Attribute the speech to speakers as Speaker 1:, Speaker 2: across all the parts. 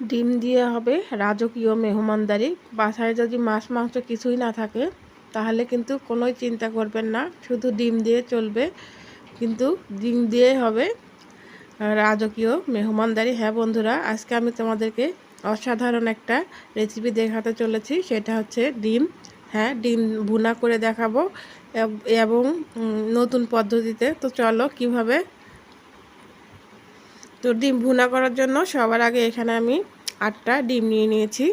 Speaker 1: ডিম দিয়ে হবে রাজকীয় মেহমানদারি। বাসায় যদি মাছ, মাংস কিছুই না থাকে, তাহলে কিন্তু কোনোই চিন্তা করবেন না, শুধু ডিম দিয়ে চলবে। কিন্তু ডিম দিয়ে হবে রাজকীয় মেহমানদারি। হ্যাঁ বন্ধুরা, আজকে আমি তোমাদেরকে অসাধারণ একটা রেসিপি দেখাতে চলেছি, সেটা হচ্ছে ডিম। হ্যাঁ ডিম ভুনা করে দেখাবো, এবং নতুন পদ্ধতিতে। তো চলো কীভাবে তো ডিম ভুনা করার জন্য সবার আগে এখানে আমি আটটা ডিম নিয়ে নিয়েছি।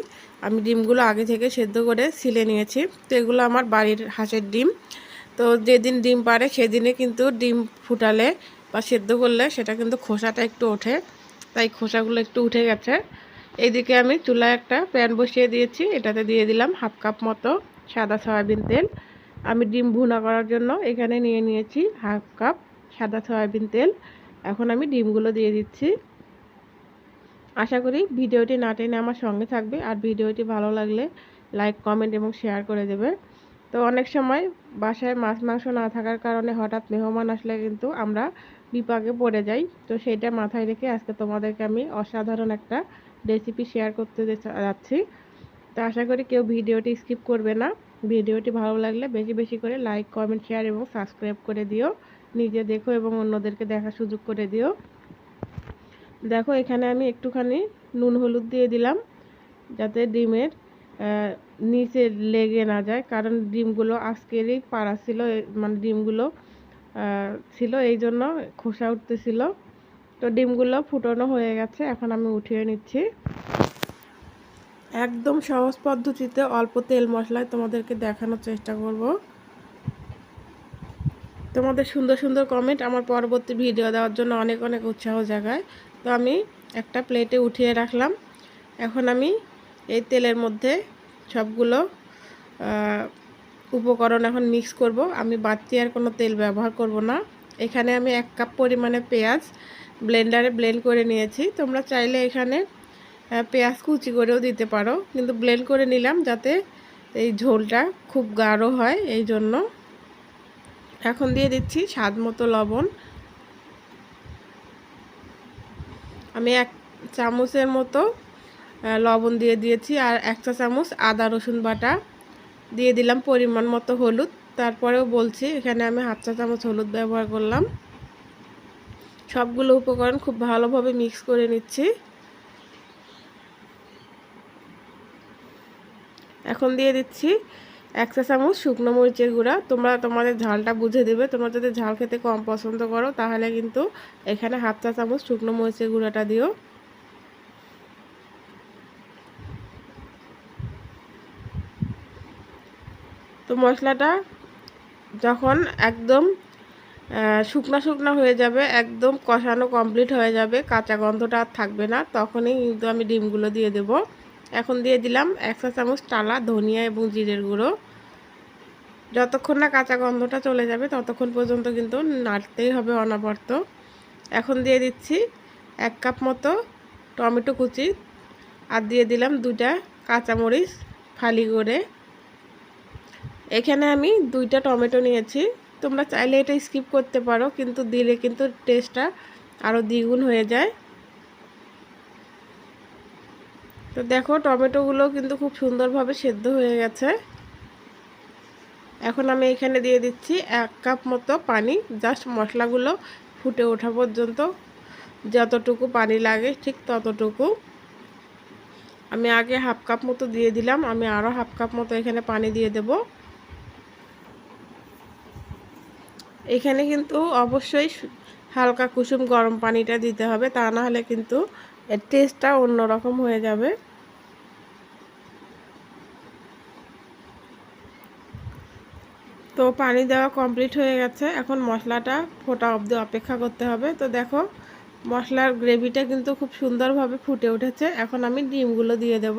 Speaker 1: আমি ডিমগুলো আগে থেকে সেদ্ধ করে সিলে নিয়েছি। তো এগুলো আমার বাড়ির হাঁসের ডিম। তো যেদিন ডিম পারে সেদিনে কিন্তু ডিম ফুটালে বা সেদ্ধ করলে সেটা কিন্তু খোসাটা একটু ওঠে। তাই খোসাগুলো একটু উঠে গেছে। এইদিকে আমি চুলায় একটা প্যান বসিয়ে দিয়েছি। এটাতে দিয়ে দিলাম হাফ কাপ মতো সাদা সয়াবিন তেল। আমি ডিম ভুনা করার জন্য এখানে নিয়ে নিয়েছি হাফ কাপ সাদা সয়াবিন তেল। এখন আমি ডিমগুলো দিয়ে দিচ্ছি। আশা করি ভিডিওটি না টেনে আমার সঙ্গে থাকবে আর ভিডিওটি ভালো লাগলে লাইক, কমেন্ট এবং শেয়ার করে দেবে। তো অনেক সময় বাসায় মাছ, মাংস না থাকার কারণে হঠাৎ মেহমান আসলে কিন্তু আমরা বিপাকে পড়ে যাই। তো সেটা মাথায় রেখে আজকে তোমাদেরকে আমি অসাধারণ একটা রেসিপি শেয়ার করতে যাচ্ছি। তো আশা করি কেউ ভিডিওটি স্কিপ করবে না। ভিডিওটি ভালো লাগলে বেশি বেশি করে লাইক, কমেন্ট, শেয়ার এবং সাবস্ক্রাইব করে দিও। নিজে দেখো এবং অন্যদেরকে দেখার সুযোগ করে দিও। দেখো, এখানে আমি একটুখানি নুন হলুদ দিয়ে দিলাম যাতে ডিমের নিচে লেগে না যায়। কারণ ডিমগুলো আজকেরই পাড়া ছিল মানে ডিমগুলো ছিল, এই জন্য খোসা উঠতেছিল। তো ডিমগুলো ফুটানো হয়ে গেছে, এখন আমি উঠিয়ে নিচ্ছি। একদম সহজ পদ্ধতিতে অল্প তেল মশলায় তোমাদেরকে দেখানোর চেষ্টা করব। তোমাদের সুন্দর সুন্দর কমেন্ট আমার পরবর্তী ভিডিও দেওয়ার জন্য অনেক অনেক উৎসাহ জাগায়। তো আমি একটা প্লেটে উঠিয়ে রাখলাম। এখন আমি এই তেলের মধ্যে সবগুলো উপকরণ এখন মিক্স করব। আমি বাড়তি আর কোনো তেল ব্যবহার করব না। এখানে আমি এক কাপ পরিমাণে পেঁয়াজ ব্লেন্ডারে ব্লেন্ড করে নিয়েছি। তোমরা চাইলে এখানে পেঁয়াজ কুচি করেও দিতে পারো। কিন্তু ব্লেন্ড করে নিলাম যাতে এই ঝোলটা খুব গাঢ় হয়। এই জন্য এখন দিয়ে দিচ্ছি স্বাদ মতো লবণ। আমি এক চামচের মতো লবণ দিয়ে দিয়েছি আর এক চা চামচ আদা, রসুন বাটা। দিয়ে দিলাম পরিমাণ মতো হলুদ। তারপরেও বলছি এখানে আমি হাফ চা চামচ হলুদ ব্যবহার করলাম। সবগুলো উপকরণ খুব ভালোভাবে মিক্স করে নিচ্ছি। এখন দিয়ে দিচ্ছি এক চা চামচ, শুকনো মরিচের গুঁড়া। তোমরা তোমাদের ঝালটা বুঝে দেবে। তোমরা যদি ঝাল খেতে কম পছন্দ করো, তাহলে কিন্তু এখানে হাফ চা চামচ শুকনো মরিচের গুঁড়াটা দিও। তো মশলাটা যখন একদম শুকনো শুকনো হয়ে যাবে, একদম কষানো কমপ্লিট হয়ে যাবে, কাঁচা গন্ধটা আর থাকবে না, তখনই কিন্তু আমি ডিমগুলো দিয়ে দেব। এখন দিয়ে দিলাম একশো চামচ টালা, ধনিয়া এবং জিরের গুঁড়ো। যতক্ষণ না কাঁচা গন্ধটা চলে যাবে, ততক্ষণ পর্যন্ত কিন্তু নাড়তেই হবে অনাবর্ত। এখন দিয়ে দিচ্ছি এক কাপ মতো টমেটো কুচি আর দিয়ে দিলাম দুটা কাঁচামরিচ ফালি করে। এখানে আমি দুইটা টমেটো নিয়েছি। তোমরা চাইলে এটা স্কিপ করতে পারো, কিন্তু দিলে কিন্তু টেস্টটা আরও দ্বিগুণ হয়ে যায়। তো দেখো, টমেটোগুলো কিন্তু খুব সুন্দরভাবে সেদ্ধ হয়ে গেছে। এখন আমি এখানে দিয়ে দিচ্ছি এক কাপ মতো পানি, জাস্ট মশলাগুলো ফুটে ওঠা পর্যন্ত। যতটুকু পানি লাগে, ঠিক ততটুকু। আমি আগে হাফ কাপ মতো দিয়ে দিলাম, আমি আরও হাফ কাপ মতো এখানে পানি দিয়ে দেবো। এখানে কিন্তু অবশ্যই হালকা কুসুম গরম পানিটা দিতে হবে, তা না হলে কিন্তু এর টেস্টটা অন্যরকম হয়ে যাবে। তো পানি দেওয়া কমপ্লিট হয়ে গেছে। এখন মশলাটা ফোটা অবধি অপেক্ষা করতে হবে। তো দেখো, মশলার গ্রেভিটা কিন্তু খুব সুন্দরভাবে ফুটে উঠেছে। এখন আমি ডিমগুলো দিয়ে দেব।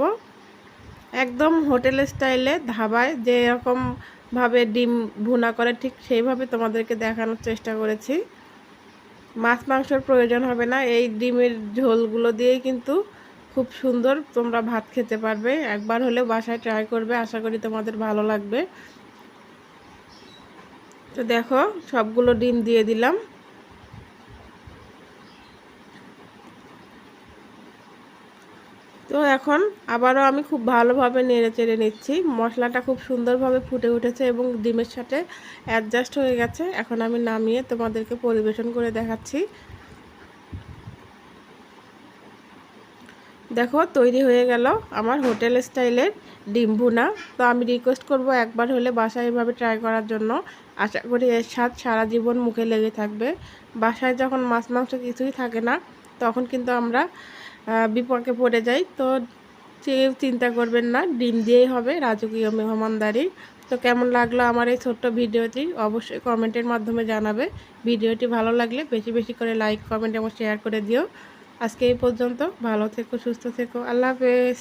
Speaker 1: একদম হোটেল স্টাইলে ধাবায় যেরকম ভাবে ডিম ভুনা করে ঠিক সেইভাবে তোমাদেরকে দেখানোর চেষ্টা করেছি। মাছ মাংসর প্রয়োজন হবে না। এই ডিমের ঝোলগুলো দিয়েই কিন্তু খুব সুন্দর তোমরা ভাত খেতে পারবে। একবার হলেও বাসায় ট্রাই করবে, আশা করি তোমাদের ভালো লাগবে। তো দেখো, সবগুলো ডিম দিয়ে দিলাম। তো এখন আবারও আমি খুব ভালোভাবে নেড়ে চেড়ে নিচ্ছি। মশলাটা খুব সুন্দরভাবে ফুটে উঠেছে এবং ডিমের সাথে অ্যাডজাস্ট হয়ে গেছে। এখন আমি নামিয়ে তোমাদেরকে পরিবেশন করে দেখাচ্ছি। দেখো, তৈরি হয়ে গেল আমার হোটেল স্টাইলের ডিম ভুনা। তো আমি রিকোয়েস্ট করব একবার হলে বাসায় এভাবে ট্রাই করার জন্য। আশা করি এর স্বাদ সারা জীবন মুখে লেগে থাকবে। বাসায় যখন মাছ, মাংস কিছুই থাকে না, তখন কিন্তু আমরা বিপদে পড়ে যাই তো কেউ চিন্তা করবেন না, ডিম দিয়েই হবে রাজকীয় মেহমানদারি। তো কেমন লাগল আমার এই ছোট্ট ভিডিওটি? অবশ্যই কমেন্টের মাধ্যমে জানাবে। ভিডিওটি ভালো লাগলে বেশি বেশি করে লাইক, কমেন্ট এবং শেয়ার করে দিও। আজকে এই পর্যন্ত, ভালো থেকো, সুস্থ থেকো, আল্লাহ হাফেজ।